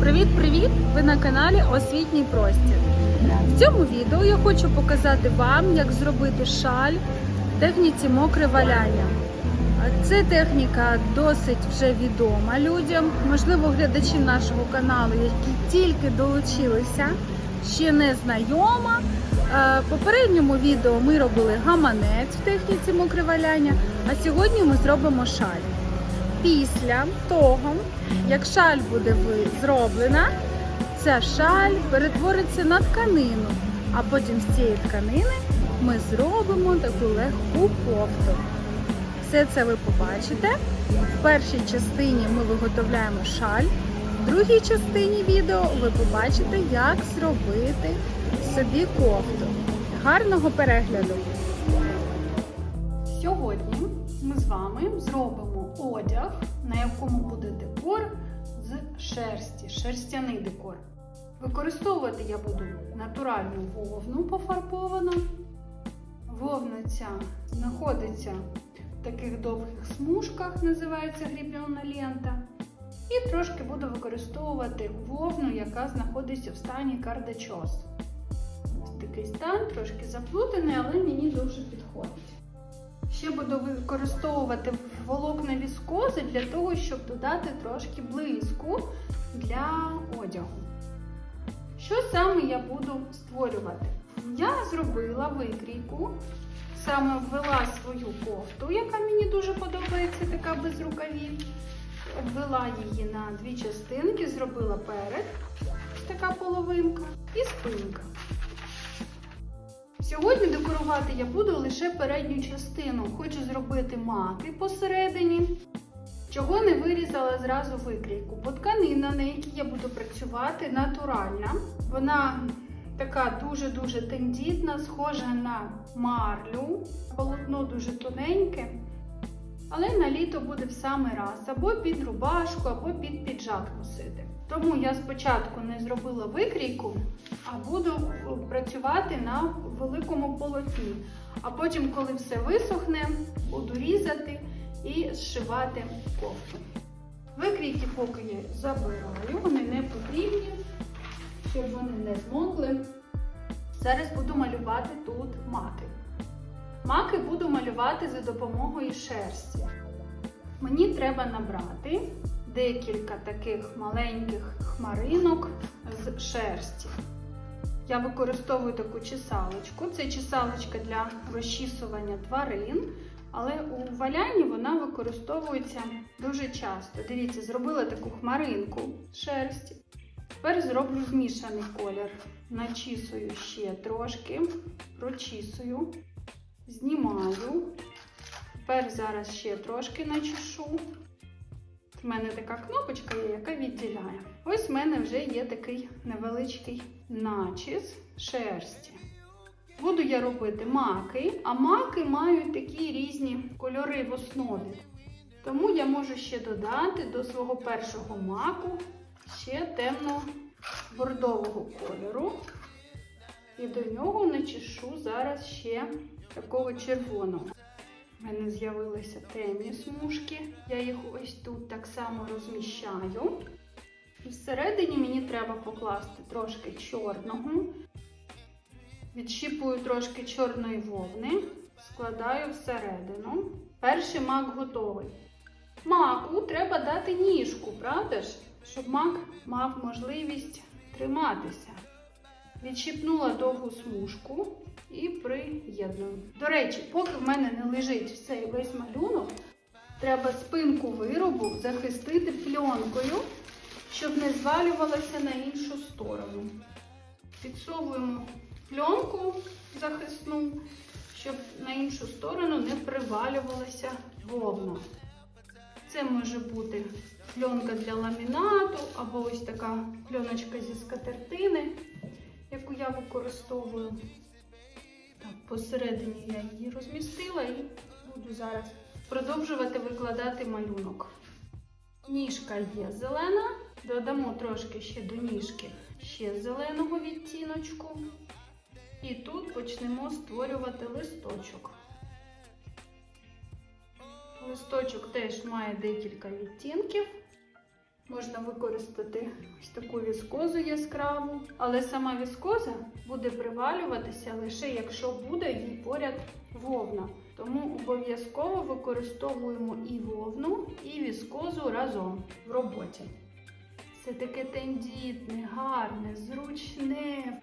Привіт-привіт! Ви на каналі Освітній простір. В цьому відео я хочу показати вам, як зробити шаль в техніці мокре валяння. Це техніка досить вже відома людям, можливо, глядачі нашого каналу, які тільки долучилися, ще не знайома. Е, попередньому відео ми робили гаманець в техніці мокре валяння, а сьогодні ми зробимо шаль. Після того, як шаль буде зроблена, ця шаль перетвориться на тканину, а потім з цієї тканини ми зробимо таку легку кофту. Все це ви побачите. В першій частині ми виготовляємо шаль, в другій частині відео ви побачите, як зробити собі кофту. Гарного перегляду! Сьогодні ми з вами зробимо одяг, на якому буде декор з шерсті, шерстяний декор. Використовувати я буду натуральну вовну пофарбовану. Вовна ця знаходиться в таких довгих смужках, називається грібньона лента. І трошки буду використовувати вовну, яка знаходиться в стані кардачос. Ось такий стан, трошки заплутаний, але мені дуже підходить. Ще буду використовувати волокна віскози для того, щоб додати трошки блиску для одягу. Що саме я буду створювати? Я зробила викрійку, саме ввела свою кофту, яка мені дуже подобається, така без рукавів. Обвела її на дві частинки, зробила перед, така половинка і спинка. Сьогодні декорувати я буду лише передню частину. Хочу зробити маки посередині. Чого не вирізала зразу викрійку. Бо тканина, на якій я буду працювати, натуральна. Вона така дуже-дуже тендітна, схожа на марлю. Полотно дуже тоненьке. Але на літо буде в самий раз або під рубашку, або під піджак носити. Тому я спочатку не зробила викрійку, а буду працювати на великому полотні. А потім, коли все висохне, буду різати і зшивати кофту. Викрійки поки я забираю, вони не потрібні, щоб вони не змокли. Зараз буду малювати тут маки. Маки буду малювати за допомогою шерсті. Мені треба набрати декілька таких маленьких хмаринок з шерсті. Я використовую таку чесалочку. Це чесалочка для розчісування тварин, але у валянні вона використовується дуже часто. Дивіться, зробила таку хмаринку з шерсті. Тепер зроблю змішаний колір. Начісую ще трошки, прочісую, знімаю. Тепер зараз ще трошки начешу. У мене така кнопочка є, яка відділяє. Ось в мене вже є такий невеличкий начіс шерсті. Буду я робити маки, а маки мають такі різні кольори в основі. Тому я можу ще додати до свого першого маку ще темно-бордового кольору. І до нього начешу зараз ще такого червоного. У мене з'явилися темні смужки. Я їх ось тут так само розміщаю. Всередині мені треба покласти трошки чорного. Відщіпую трошки чорної вовни, складаю всередину. Перший мак готовий. Маку треба дати ніжку, правда ж? Щоб мак мав можливість триматися. Відщипнула довгу смужку і приєдную. До речі, поки в мене не лежить цей весь малюнок, треба спинку виробу захистити пленкою, щоб не звалювалося на іншу сторону. Фіксовуємо пленку захисну, щоб на іншу сторону не привалювалася вовна. Це може бути пленка для ламінату або ось така пленочка зі скатертини, яку я використовую. Посередині я її розмістила і буду зараз продовжувати викладати малюнок. Ніжка є зелена, додамо трошки ще до ніжки ще зеленого відтіночку. І тут почнемо створювати листочок. Листочок теж має декілька відтінків. Можна використати ось таку віскозу яскраву, але сама віскоза буде привалюватися лише якщо буде їй поряд вовна. Тому обов'язково використовуємо і вовну, і віскозу разом в роботі. Це таке тендітне, гарне, зручне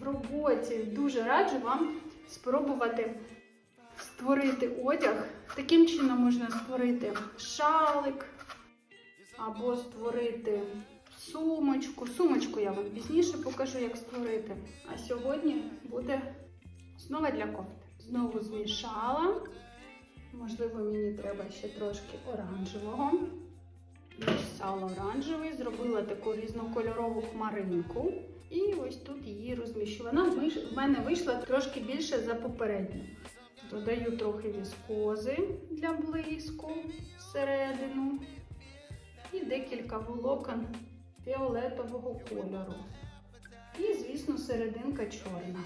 в роботі. Дуже раджу вам спробувати створити одяг. Таким чином можна створити шалик або створити сумочку. Сумочку я вам пізніше покажу, як створити. А сьогодні буде основа для кофти. Знову змішала. Можливо, мені треба ще трошки оранжевого. Мішала оранжевий, зробила таку різнокольорову хмаринку. І ось тут її розміщу. Вона в мене вийшла трошки більше за попередню. Додаю трохи віскози для блиску всередину і декілька волокон фіолетового кольору. І, звісно, серединка чорна.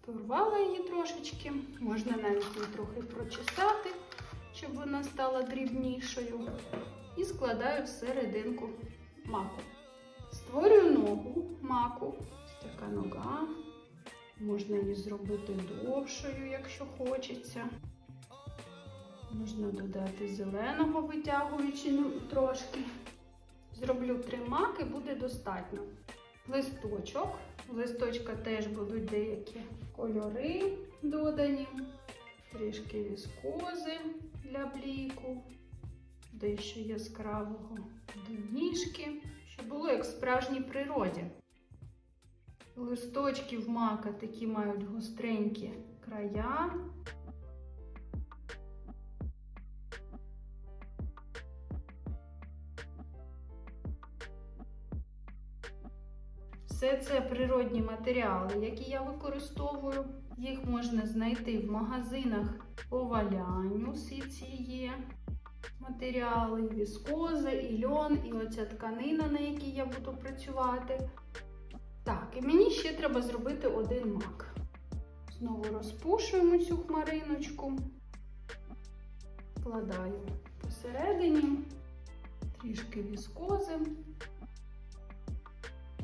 Порвала її трошечки, можна навіть її трохи прочесати, щоб вона стала дрібнішою. І складаю всерединку маку. Створюю ногу маку. Ось така нога. Можна її зробити довшою, якщо хочеться. Можна додати зеленого, витягуючи ну, трошки. Зроблю три маки, буде достатньо. Листочок. В листочка теж будуть деякі кольори додані, трішки віскози для бліку, дещо яскравого до ніжки, щоб було як в справжній природі. Листочки в мака такі мають гостренькі края. Все це природні матеріали, які я використовую. Їх можна знайти в магазинах по валянню. Ці є матеріали, і віскоза, і льон, і оця тканина, на якій я буду працювати. Так, і мені ще треба зробити один мак. Знову розпушуємо цю хмариночку, вкладаю посередині, трішки віскози,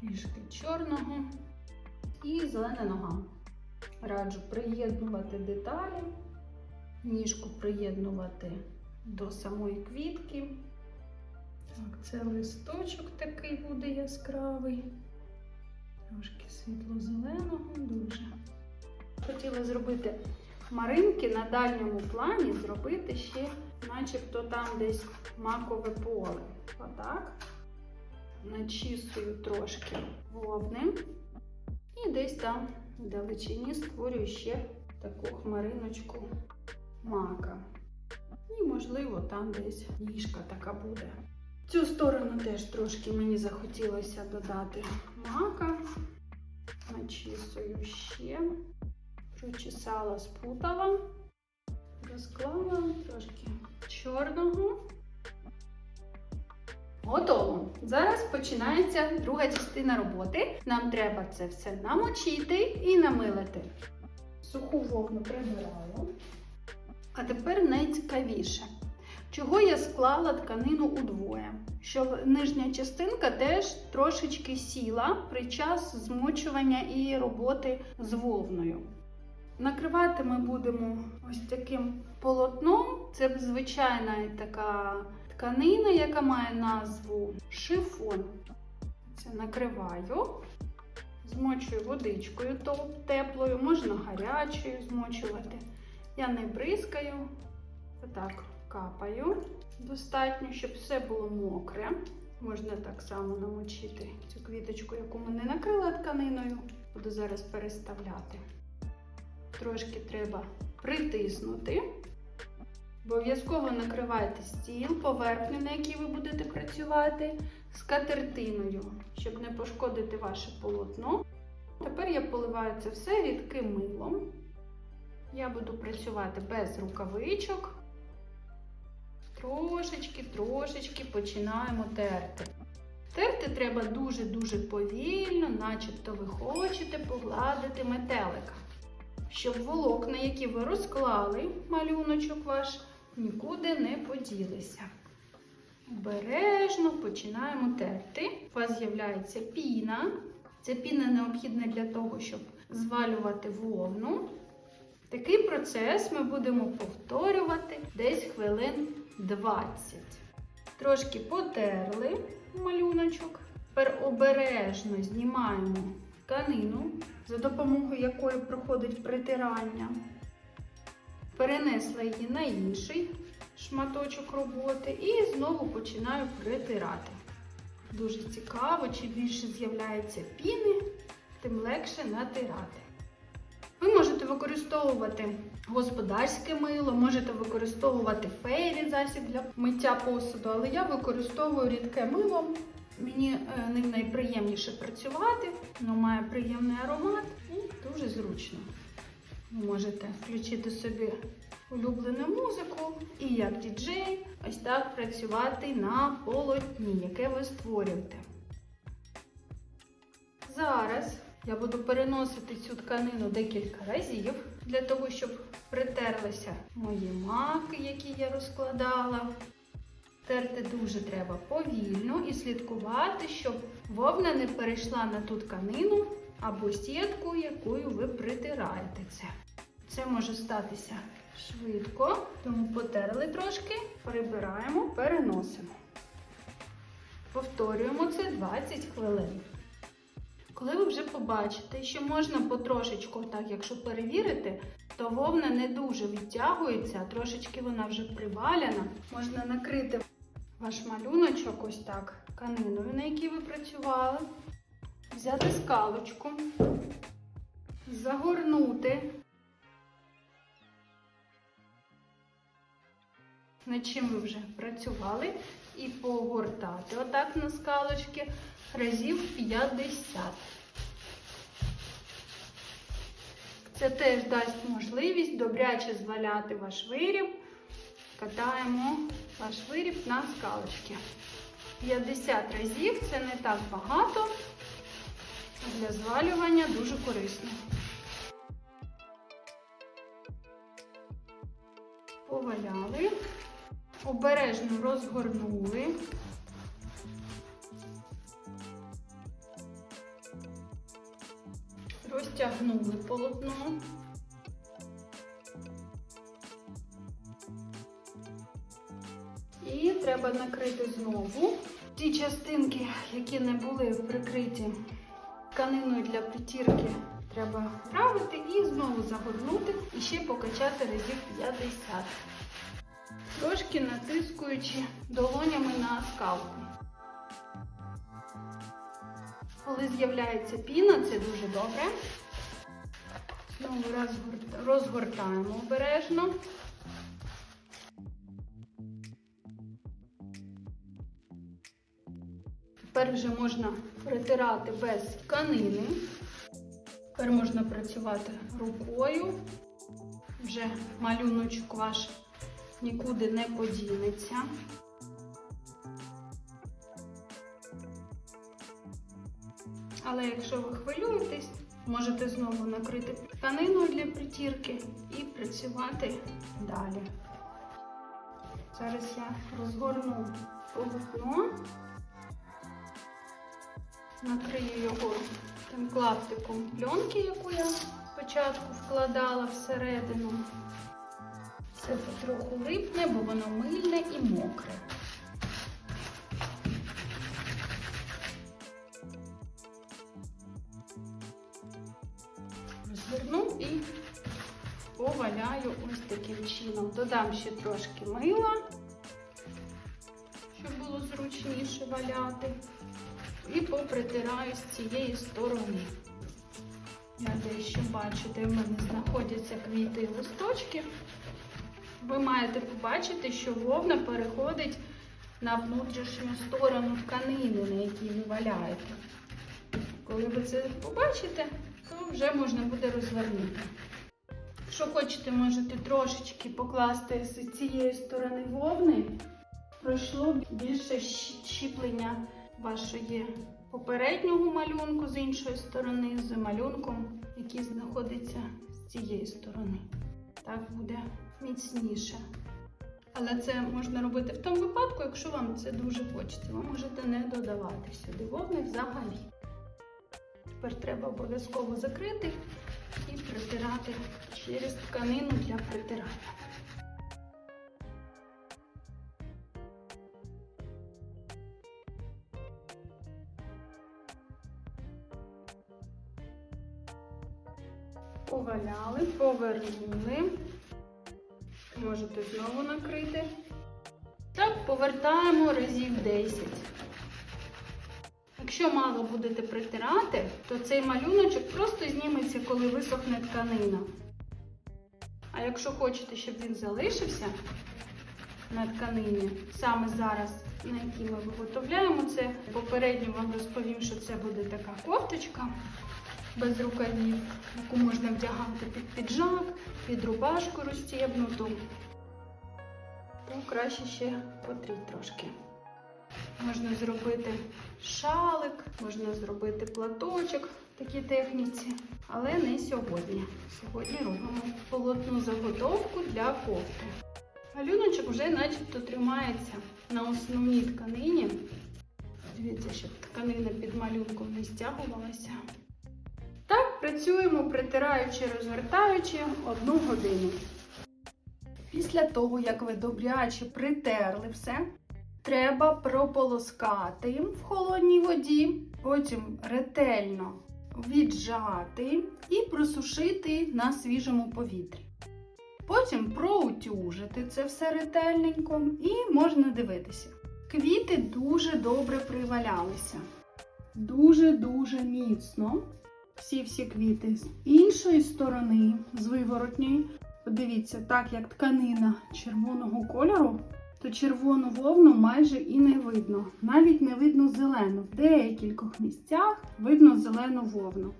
трішки чорного і зелена нога. Раджу приєднувати деталі, ніжку приєднувати до самої квітки. Так, це листочок такий буде яскравий. Трошки світло-зеленого, дуже. Хотіла зробити хмаринки на дальньому плані, зробити ще, начебто там десь макове поле. Отак. Начісую трошки вовни. І десь там в далечині створюю ще таку хмариночку мака. І, можливо, там десь ніжка така буде. Цю сторону теж трошки мені захотілося додати мака. Начісую ще, прочесала, спутала, розклала трошки чорного. Готово. Зараз починається друга частина роботи. Нам треба це все намочити і намилити. Суху вовну прибираю. А тепер найцікавіше. Чого я склала тканину удвоє? Щоб нижня частинка теж трошечки сіла при час змочування і роботи з вовною. Накривати ми будемо ось таким полотном. Це звичайна така тканина, яка має назву шифон. Це накриваю, змочую водичкою теплою, можна гарячою змочувати. Я не бризкаю, отак капаю. Достатньо, щоб все було мокре. Можна так само намочити цю квіточку, яку ми не накрила тканиною. Буду зараз переставляти. Трошки треба притиснути. Обов'язково накривайте стіл, поверхню, на якій ви будете працювати, скатертиною, щоб не пошкодити ваше полотно. Тепер я поливаю це все рідким милом. Я буду працювати без рукавичок. Трошечки, трошечки починаємо терти. Терти треба дуже-дуже повільно, начебто ви хочете погладити метелика, щоб волокна, які ви розклали, малюночок ваш, нікуди не поділися. обережно починаємо терти. У вас з'являється піна. Ця піна необхідна для того, щоб звалювати вовну. Такий процес ми будемо повторювати десь хвилин 20. Трошки потерли малюночок. Тепер обережно знімаємо тканину, за допомогою якої проходить притирання. Перенесла її на інший шматочок роботи і знову починаю притирати. Дуже цікаво, чим більше з'являється піни, тим легше натирати. Ви можете використовувати господарське мило, можете використовувати фейрі засіб для миття посуду, але я використовую рідке мило. Мені е, ним найприємніше працювати, воно має приємний аромат і дуже зручно. Ви можете включити собі улюблену музику і як діджей ось так працювати на полотні, яке ви створюєте. Зараз я буду переносити цю тканину декілька разів для того, щоб притерлися мої маки, які я розкладала. Терти дуже треба повільно і слідкувати, щоб вовна не перейшла на ту тканину або сітку, якою ви притираєте це. Це може статися швидко, тому потерли трошки, прибираємо, переносимо. Повторюємо це 20 хвилин. Коли ви вже побачите, що можна потрошечку, так, якщо перевірити, то вовна не дуже відтягується, трошечки вона вже приваляна, можна накрити ваш малюночок ось так тканиною, на якій ви працювали, взяти скалочку, загорнути. Над чим ви вже працювали, і погортати отак на скалочки разів 50. Це теж дасть можливість добряче зваляти ваш виріб. Катаємо ваш виріб на скалочки. 50 разів це не так багато, для звалювання дуже корисно. Поваляли, обережно розгорнули. Розтягнули полотно. І треба накрити знову. Ті частинки, які не були прикриті тканиною для притірки, треба вправити і знову загорнути і ще покачати разів 50. Трошки натискуючи долонями на скалку. Коли з'являється піна, це дуже добре. Знову розгортаємо обережно. Тепер вже можна притирати без тканини. Тепер можна працювати рукою. Вже малюночок ваш нікуди не подінеться. Але якщо ви хвилюєтесь, можете знову накрити тканиною для притірки і працювати далі. Зараз я розгорну полотно, накрию його тим клаптиком пленки, яку я спочатку вкладала всередину. Це потроху липне, бо воно мильне і мокре. Розверну і поваляю ось таким чином. Додам ще трошки мила, щоб було зручніше валяти. І попритираю з цієї сторони. Я дещо бачу, де в мене знаходяться квіти і листочки. Ви маєте побачити, що вовна переходить на внутрішню сторону тканини, на якій ви валяєте. Коли ви це побачите, то вже можна буде розвернути. Якщо хочете, можете трошечки покласти з цієї сторони вовни. Пройшло більше щіплення вашої попереднього малюнку з іншої сторони, з малюнком, який знаходиться з цієї сторони. Так буде міцніше. Але це можна робити в тому випадку, якщо вам це дуже хочеться. Ви можете не додавати сюди вовни взагалі. Тепер треба обов'язково закрити і притирати через тканину для притирання. Повернули. Можете знову накрити. Так, повертаємо разів 10. Якщо мало будете притирати, то цей малюночок просто зніметься, коли висохне тканина. А якщо хочете, щоб він залишився на тканині, саме зараз, на якій ми виготовляємо це, попередньо вам розповім, що це буде така кофточка без рукавів, яку можна вдягати під піджак, під рубашку розстібнуту. То краще ще потріть трошки. Можна зробити шалик, можна зробити платочок в такій техніці, але не сьогодні. Сьогодні робимо полотну заготовку для кофти. Малюночок вже начебто тримається на основній тканині. Дивіться, щоб тканина під малюнком не стягувалася. Так, працюємо, притираючи, розвертаючи одну годину. Після того, як ви добряче притерли все, треба прополоскати в холодній воді, потім ретельно віджати і просушити на свіжому повітрі. Потім проутюжити це все ретельненько і можна дивитися. Квіти дуже добре привалялися. Дуже-дуже міцно. Всі-всі квіти з іншої сторони, з виворотньої. Подивіться, так як тканина червоного кольору, то червону вовну майже і не видно. Навіть не видно зелену. В деякількох місцях видно зелену вовну.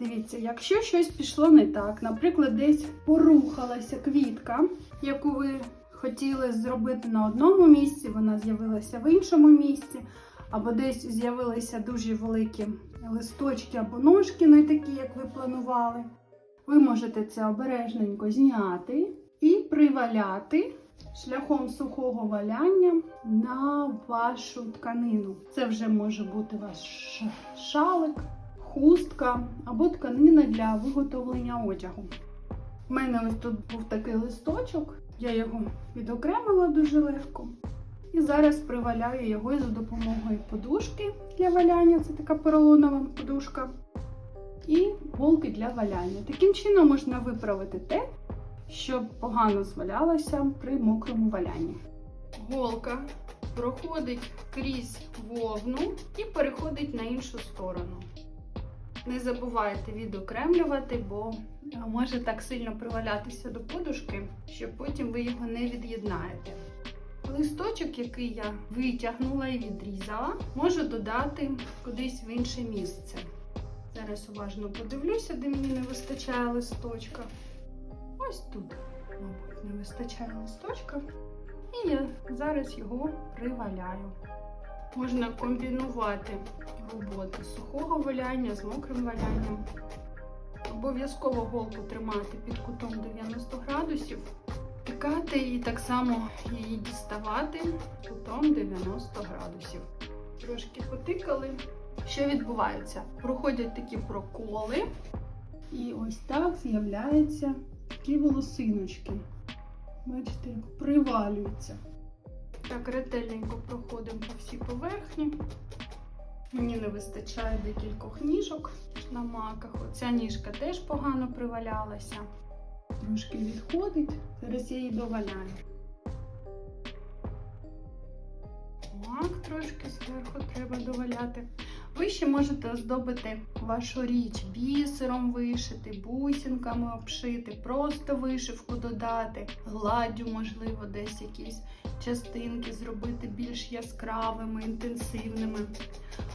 Дивіться, якщо щось пішло не так, наприклад, десь порухалася квітка, яку ви хотіли зробити на одному місці, вона з'явилася в іншому місці, або десь з'явилися дуже великі листочки або ножки, не такі, як ви планували. Ви можете це обережненько зняти і приваляти шляхом сухого валяння на вашу тканину. Це вже може бути ваш шалик, хустка або тканина для виготовлення одягу. У мене ось тут був такий листочок, я його відокремила дуже легко. І зараз приваляю його за допомогою подушки для валяння. Це така поролонова подушка. І голки для валяння. Таким чином можна виправити те, що погано звалялося при мокрому валянні. Голка проходить крізь вовну і переходить на іншу сторону. Не забувайте відокремлювати, бо е, може так сильно привалятися до подушки, що потім ви його не від'єднаєте. Листочок, який я витягнула і відрізала, можу додати кудись в інше місце. Зараз уважно подивлюся, де мені не вистачає листочка. Ось тут, мабуть, не вистачає листочка. І я зараз його приваляю. Можна комбінувати роботи сухого валяння з мокрим валянням. Обов'язково голку тримати під кутом 90 градусів. Пікати і так само її діставати кутом 90 градусів. Трошки потикали. Що відбувається? Проходять такі проколи, і ось так з'являються такі волосиночки. Бачите, як привалюються. Так, ретельненько проходимо по всій поверхні. Мені не вистачає декількох ніжок на маках. Оця ніжка теж погано привалялася. Трошки відходить. Зараз я її доваляю. Так, трошки зверху треба доваляти. Ви ще можете оздобити вашу річ бісером вишити, бусинками обшити, просто вишивку додати, гладдю, можливо, десь якісь частинки зробити більш яскравими, інтенсивними.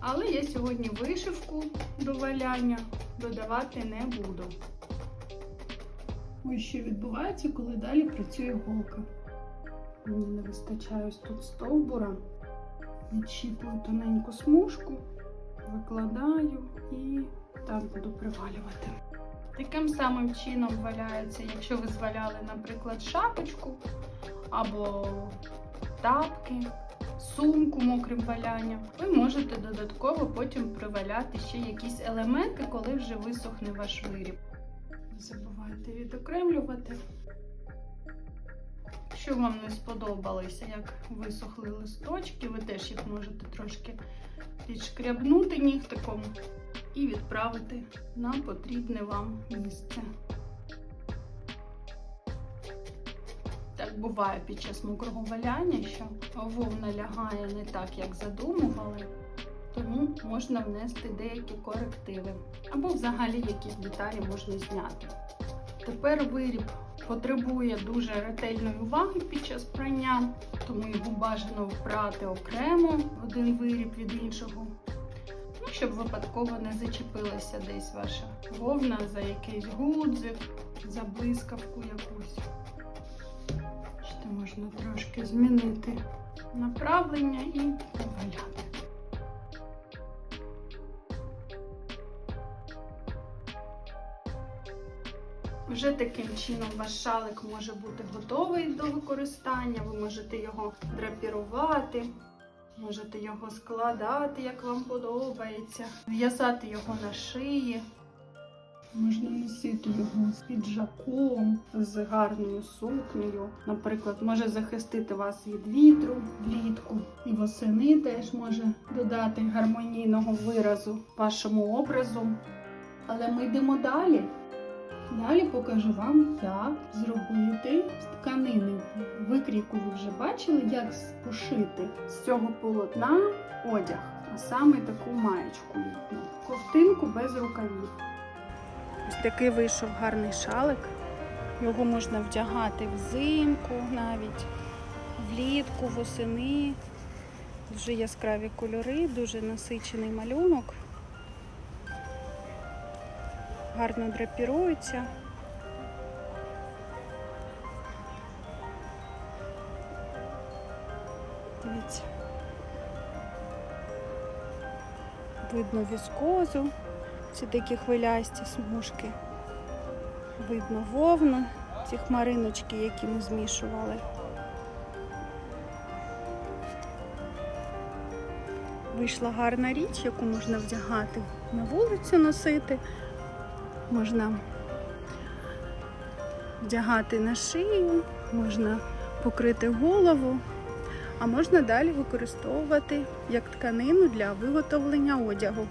Але я сьогодні вишивку до валяння додавати не буду. Ось що відбувається, коли далі працює голка. Мені не вистачає ось тут стовбура. Відчіпую тоненьку смужку, викладаю і так буду привалювати. Таким самим чином валяється, якщо ви зваляли, наприклад, шапочку або тапки, сумку мокрим валянням. Ви можете додатково потім приваляти ще якісь елементи, коли вже висохне ваш виріб. Не забувайте відокремлювати. Якщо вам не сподобалося, як висохли листочки, ви теж їх можете трошки підшкрябнути нігтиком і відправити на потрібне вам місце. Так буває під час мокрого валяння, що вовна лягає не так, як задумували, тому можна внести деякі корективи. Або взагалі якісь деталі можна зняти. Тепер виріб потребує дуже ретельної уваги під час прання, тому його бажано впрати окремо один виріб від іншого. Ну, щоб випадково не зачепилася десь ваша вовна за якийсь гудзик, за блискавку якусь. Можна трошки змінити направлення і поваляти. Вже таким чином ваш шалик може бути готовий до використання. Ви можете його драпірувати, можете його складати, як вам подобається, в'язати його на шиї. Можна носити його з піджаком, з гарною сукнею. Наприклад, може захистити вас від вітру влітку. І восени теж може додати гармонійного виразу вашому образу. Але ми йдемо далі. Далі покажу вам, як зробити з тканини. Викрійку ви вже бачили, як пошити з цього полотна одяг, а саме таку маєчку. Ковтинку без рукавів. Ось такий вийшов гарний шалик. Його можна вдягати взимку навіть, влітку, восени. Дуже яскраві кольори, дуже насичений малюнок. Гарно драпірується. Дивіться. Видно віскозу, ці такі хвилясті смужки. Видно вовну, ці хмариночки, які ми змішували. Вийшла гарна річ, яку можна вдягати на вулицю носити. Можна вдягати на шию, можна покрити голову, а можна далі використовувати як тканину для виготовлення одягу.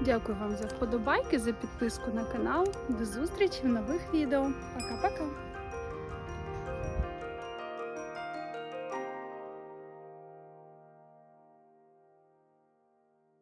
Дякую вам за вподобайки, за підписку на канал. До зустрічі в нових відео. Пока-пока!